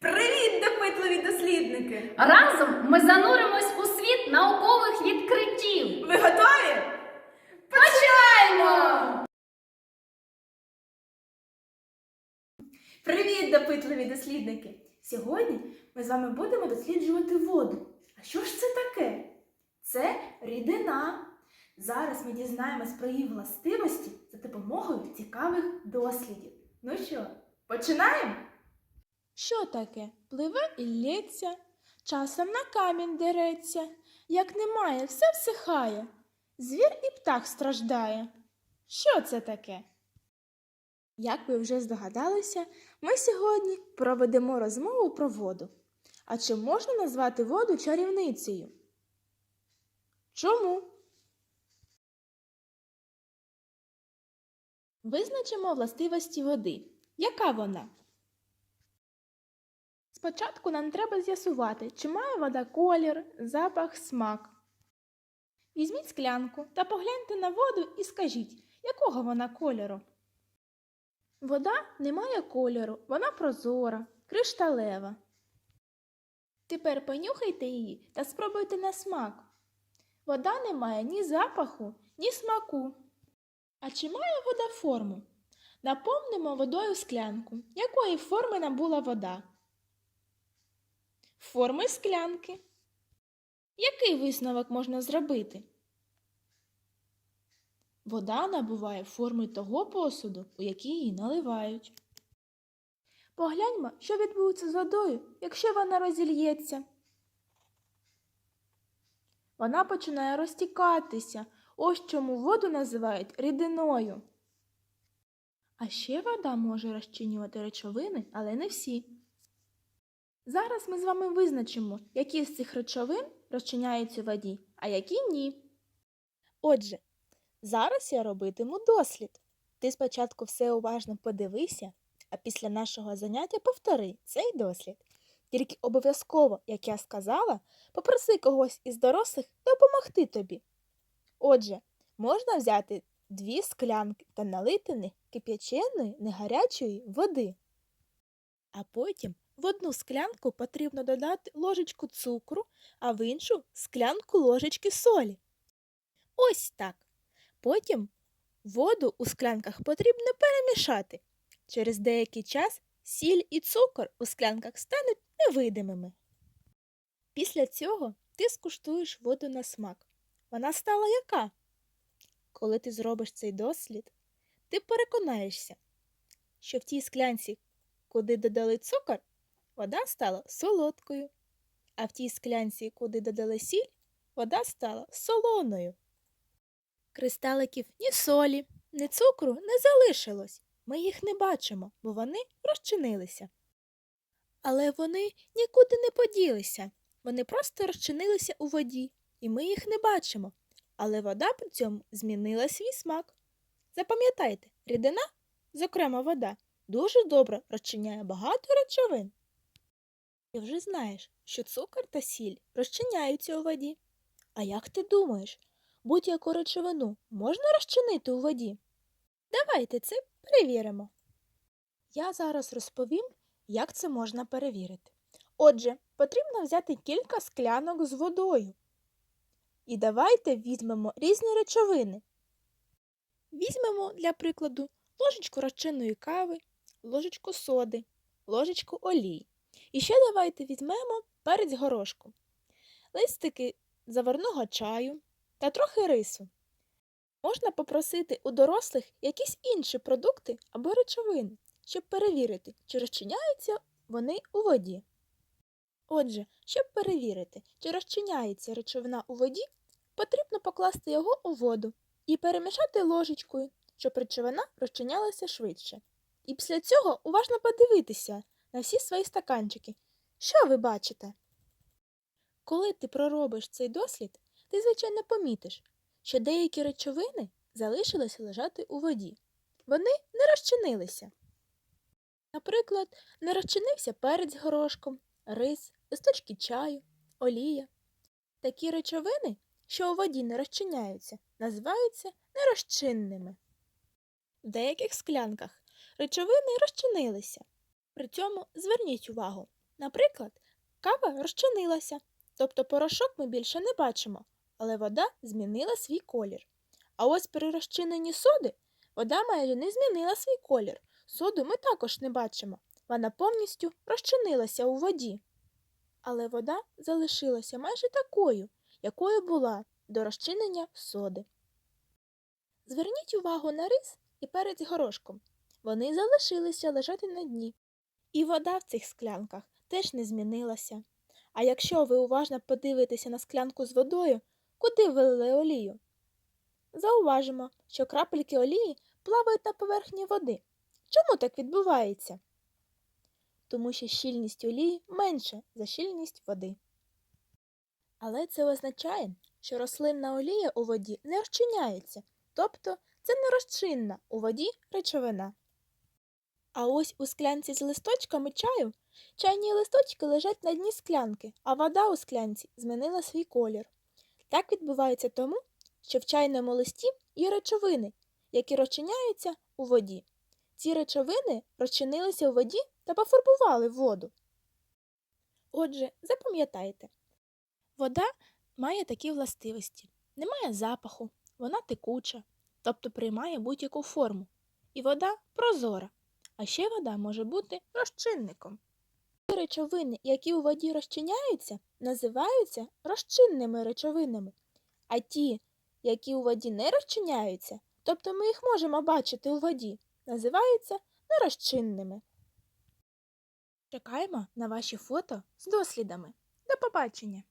Привіт, допитливі дослідники! Разом ми зануримось у світ наукових відкриттів. Ви готові? Починаємо! Привіт, допитливі дослідники! Сьогодні ми з вами будемо досліджувати воду. А що ж це таке? Це рідина. Зараз ми дізнаємось про її властивості за допомогою цікавих дослідів. Ну що, починаємо? Що таке? Пливе і лється, часом на камінь дереться. Як немає, все всихає. Звір і птах страждає. Що це таке? Як ви вже здогадалися, ми сьогодні проведемо розмову про воду. А чи можна назвати воду чарівницею? Чому? Визначимо властивості води. Яка вона? Спочатку нам треба з'ясувати, чи має вода колір, запах, смак. Візьміть склянку та погляньте на воду і скажіть, якого вона кольору. Вода не має кольору, вона прозора, кришталева. Тепер понюхайте її та спробуйте на смак. Вода не має ні запаху, ні смаку. А чи має вода форму? Наповнимо водою склянку. Якої форми набула вода? Форми склянки. Який висновок можна зробити? Вода набуває форми того посуду, у який її наливають. Погляньмо, що відбудеться з водою, якщо вона розільється. Вона починає розтікатися. Ось чому воду називають рідиною. А ще вода може розчинювати речовини, але не всі. Зараз ми з вами визначимо, які з цих речовин розчиняються у воді, а які ні. Отже, зараз я робитиму дослід. Ти спочатку все уважно подивися, а після нашого заняття повтори цей дослід. Тільки обов'язково, як я сказала, попроси когось із дорослих допомогти тобі. Отже, можна взяти дві склянки та налити них кип'яченої, негарячої води. А потім в одну склянку потрібно додати ложечку цукру, а в іншу склянку ложечки солі. Ось так. Потім воду у склянках потрібно перемішати. Через деякий час сіль і цукор у склянках стануть невидимими. Після цього ти скуштуєш воду на смак. Вона стала яка? Коли ти зробиш цей дослід, ти переконаєшся, що в тій склянці, куди додали цукор, вода стала солодкою, а в тій склянці, куди додали сіль, вода стала солоною. Кристаликів ні солі, ні цукру не залишилось. Ми їх не бачимо, бо вони розчинилися. Але вони нікуди не поділися. Вони просто розчинилися у воді, і ми їх не бачимо. Але вода при цьому змінила свій смак. Запам'ятайте, рідина, зокрема вода, дуже добре розчиняє багато речовин. Ти вже знаєш, що цукор та сіль розчиняються у воді. А як ти думаєш, будь-яку речовину можна розчинити у воді? Давайте це перевіримо. Я зараз розповім, як це можна перевірити. Отже, потрібно взяти кілька склянок з водою. І давайте візьмемо різні речовини. Візьмемо, для прикладу, ложечку розчинної кави, ложечку соди, ложечку олії. І ще давайте візьмемо перець горошку, листики заварного чаю та трохи рису. Можна попросити у дорослих якісь інші продукти або речовини, щоб перевірити, чи розчиняються вони у воді. Отже, щоб перевірити, чи розчиняється речовина у воді, потрібно покласти його у воду і перемішати ложечкою, щоб речовина розчинялася швидше. І після цього уважно подивитися на всі свої стаканчики. Що ви бачите? Коли ти проробиш цей дослід, ти, звичайно, помітиш, що деякі речовини залишилися лежати у воді. Вони не розчинилися. Наприклад, не розчинився перець горошком, рис, листочки чаю, олія. Такі речовини, що у воді не розчиняються, називаються нерозчинними. В деяких склянках речовини розчинилися. При цьому зверніть увагу, Наприклад, кава розчинилася, тобто порошок ми більше не бачимо, але вода змінила свій колір. А ось при розчиненні соди вода майже не змінила свій колір. Соду ми також не бачимо. Вона повністю розчинилася у воді. Але вода залишилася майже такою, якою була до розчинення соди. Зверніть увагу на рис і перець горошком. Вони залишилися лежати на дні. І вода в цих склянках теж не змінилася. А якщо ви уважно подивитеся на склянку з водою, куди вилили олію? Зауважимо, що крапельки олії плавають на поверхні води. Чому так відбувається? Тому що щільність олії менша за щільність води. Але це означає, що рослинна олія у воді не розчиняється, тобто це не розчинна у воді речовина. А ось у склянці з листочками чаю чайні листочки лежать на дні склянки, а вода у склянці змінила свій колір. Так відбувається тому, що в чайному листі є речовини, які розчиняються у воді. Ці речовини розчинилися у воді та пофарбували воду. Отже, запам'ятайте, вода має такі властивості: немає запаху, вона текуча, тобто приймає будь-яку форму. І вода прозора. А ще вода може бути розчинником. Речовини, які у воді розчиняються, називаються розчинними речовинами, а ті, які у воді не розчиняються, тобто ми їх можемо бачити у воді, називаються нерозчинними. Чекаємо на ваші фото з дослідами. До побачення!